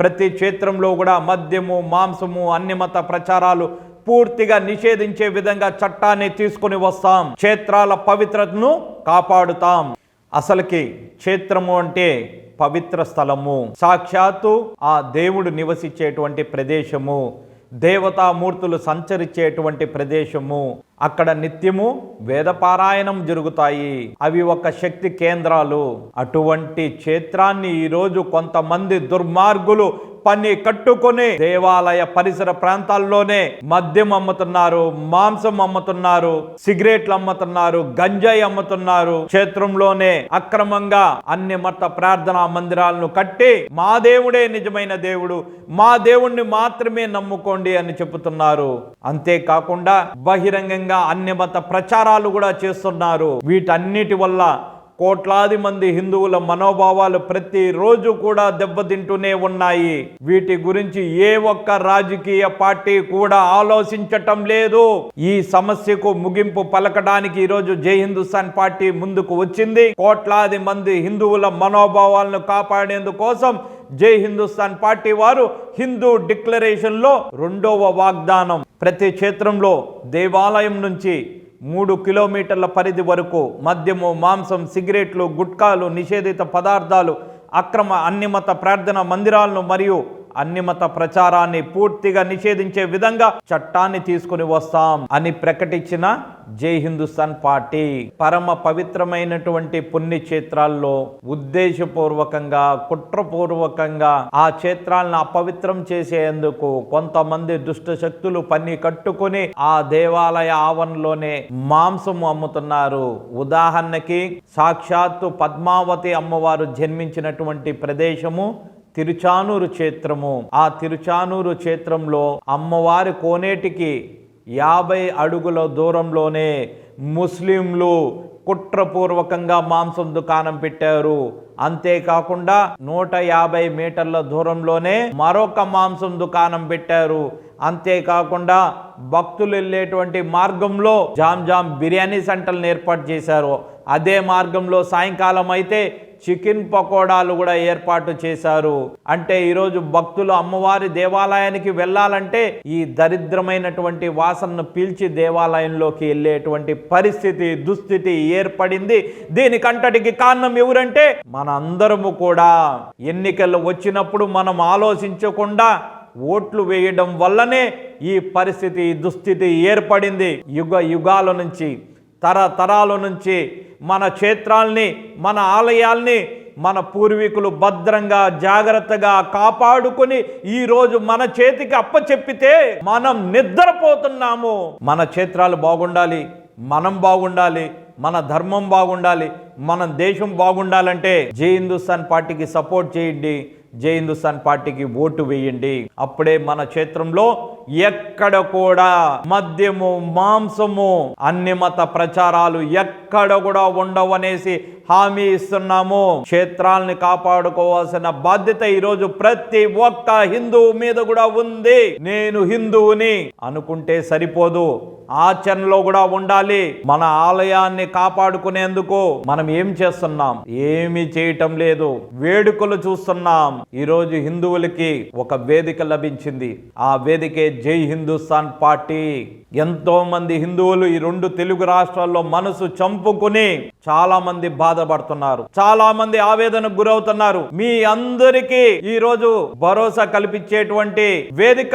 ప్రతి క్షేత్రంలో కూడా మద్యము మాంసము అన్ని మత ప్రచారాలు పూర్తిగా నిషేధించే విధంగా చట్టాన్ని తీసుకుని వస్తాం. క్షేత్రాల పవిత్రతను కాపాడుతాం. అసలుకి క్షేత్రము అంటే పవిత్ర స్థలము. సాక్షాత్తు ఆ దేవుడు నివసించేటువంటి ప్రదేశము. దేవతామూర్తులు సంచరించేటువంటి ప్రదేశము. అక్కడ నిత్యము వేదపారాయణం జరుగుతాయి. అవి ఒక శక్తి కేంద్రాలు. అటువంటి క్షేత్రాన్ని ఈరోజు కొంతమంది దుర్మార్గులు పని కట్టుకొని దేవాలయ పరిసర ప్రాంతాల్లోనే మద్యం అమ్ముతున్నారు మాంసం అమ్ముతున్నారు సిగరెట్లు అమ్ముతున్నారు గంజాయి అమ్ముతున్నారు. క్షేత్రంలోనే అక్రమంగా అన్ని మత ప్రార్థనా మందిరాలను కట్టి మా దేవుడే నిజమైన దేవుడు మా దేవుణ్ణి మాత్రమే నమ్ముకోండి అని చెబుతున్నారు. అంతేకాకుండా బహిరంగంగా అన్ని మత ప్రచారాలు కూడా చేస్తున్నారు. వీటన్నిటి వల్ల కోట్లాది మంది హిందువుల మనోభావాలు ప్రతిరోజు కూడా దెబ్బతింటూనే ఉన్నాయి. వీటి గురించి ఏ ఒక్క రాజకీయ పార్టీ కూడా ఆలోచించటం లేదు. ఈ సమస్యకు ముగింపు పలకడానికి ఈరోజు జై హిందుస్థాన్ పార్టీ ముందుకు వచ్చింది. కోట్లాది మంది హిందువుల మనోభావాలను కాపాడేందుకోసం జై హిందుస్థాన్ పార్టీ వారు హిందూ డిక్లరేషన్లో రెండవ వాగ్దానం ప్రతి క్షేత్రంలో దేవాలయం నుంచి మూడు కిలోమీటర్ల పరిధి వరకు మద్యము మాంసం సిగరెట్లు గుట్కాలు నిషేధిత పదార్థాలు అక్రమ అన్నిమత ప్రార్థన మందిరాలను మరియు అన్నిమత ప్రచారాన్ని పూర్తిగా నిషేధించే విధంగా చట్టాన్ని తీసుకుని వస్తాం అని ప్రకటించిన జై హిందుస్థాన్ పార్టీ. పరమ పవిత్రమైనటువంటి పుణ్యక్షేత్రాల్లో ఉద్దేశపూర్వకంగా కుట్రపూర్వకంగా ఆ క్షేత్రాలను అపవిత్రం చేసేందుకు కొంతమంది దుష్ట శక్తులు పన్ని కట్టుకుని ఆ దేవాలయ ఆవరణలోనే మాంసము అమ్ముతున్నారు. ఉదాహరణకి సాక్షాత్తు పద్మావతి అమ్మవారు జన్మించినటువంటి ప్రదేశము తిరుచానూరు క్షేత్రము. ఆ తిరుచానూరు క్షేత్రంలో అమ్మవారి కోనేటికి యాభై అడుగుల దూరంలోనే ముస్లింలు కుట్రపూర్వకంగా మాంసం దుకాణం పెట్టారు. అంతేకాకుండా నూట యాభై మీటర్ల దూరంలోనే మరొక మాంసం దుకాణం పెట్టారు. అంతేకాకుండా భక్తులు వెళ్ళేటువంటి మార్గంలో జామ్ జామ్ బిర్యానీ సెంటర్లను ఏర్పాటు చేశారు. అదే మార్గంలో సాయంకాలం అయితే చికెన్ పకోడాలు కూడా ఏర్పాటు చేశారు. అంటే ఈరోజు భక్తులు అమ్మవారి దేవాలయానికి వెళ్ళాలంటే ఈ దరిద్రమైనటువంటి వాసనను పీల్చి దేవాలయంలోకి వెళ్ళేటువంటి పరిస్థితి దుస్థితి ఏర్పడింది. దీనికంటటికి కారణం ఎవరంటే మన అందరము కూడా. ఎన్నికలు వచ్చినప్పుడు మనం ఆలోచించకుండా ఓట్లు వేయడం వల్లనే ఈ పరిస్థితి దుస్థితి ఏర్పడింది. యుగ యుగాల నుంచి తరతరాల నుంచి మన క్షేత్రాల్ని మన ఆలయాల్ని మన పూర్వీకులు భద్రంగా జాగ్రత్తగా కాపాడుకొని ఈరోజు మన చేతికి అప్పచెప్పితే మనం నిద్రపోతున్నాము. మన క్షేత్రాలు బాగుండాలి మనం బాగుండాలి మన ధర్మం బాగుండాలి మన దేశం బాగుండాలంటే జై హిందుస్థాన్ పార్టీకి సపోర్ట్ చేయండి జై హిందుస్థాన్ పార్టీకి ఓటు వేయండి. అప్పుడే మన క్షేత్రంలో ఎక్కడ కూడా మద్యము మాంసము అన్ని మత ప్రచారాలు ఎక్కడ కూడా ఉండవనేసి హామీ ఇస్తున్నాము. క్షేత్రాల్ని కాపాడుకోవాల్సిన బాధ్యత ఈరోజు ప్రతి ఒక్క హిందువు మీద కూడా ఉంది. నేను హిందువుని అనుకుంటే సరిపోదు. ఆచరణలో కూడా ఉండాలి. మన ఆలయాన్ని కాపాడుకునేందుకు మనం ఏం చేస్తున్నాం? ఏమి చేయటం లేదు. వేడుకలు చూస్తున్నాం. ఈరోజు హిందువులకి ఒక వేదిక లభించింది. ఆ వేదికే జై హిందుస్థాన్ పార్టీ. ఎంతో మంది హిందువులు ఈ రెండు తెలుగు రాష్ట్రాల్లో మనసు చంపుకుని చాలా మంది బాధపడుతున్నారు. చాలా మంది ఆవేదనకు గురవుతున్నారు. మీ అందరికీ ఈ రోజు భరోసా కల్పించేటువంటి వేదిక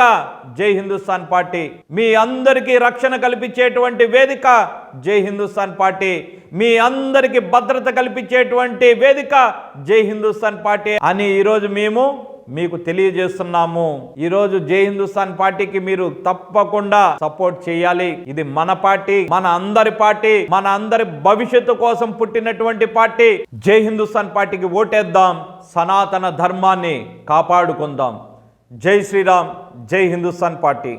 జై హిందుస్థాన్ పార్టీ. మీ అందరికీ రక్షణ కల్పించేటువంటి వేదిక జై హిందుస్థాన్ పార్టీ. మీ అందరికీ భద్రత కల్పించేటువంటి వేదిక జై హిందుస్థాన్ పార్టీ అని ఈరోజు మేము మీకు తెలియజేస్తున్నాము. ఈరోజు జై హిందుస్థాన్ పార్టీకి మీరు తప్పకుండా సపోర్ట్ చేయాలి. ఇది మన పార్టీ మన అందరి పార్టీ మన అందరి భవిష్యత్తు కోసం పుట్టినటువంటి పార్టీ. జై హిందుస్థాన్ పార్టీకి ఓటేద్దాం సనాతన ధర్మాన్ని కాపాడుకుందాం. జై శ్రీరామ్ జై హిందుస్థాన్ పార్టీ.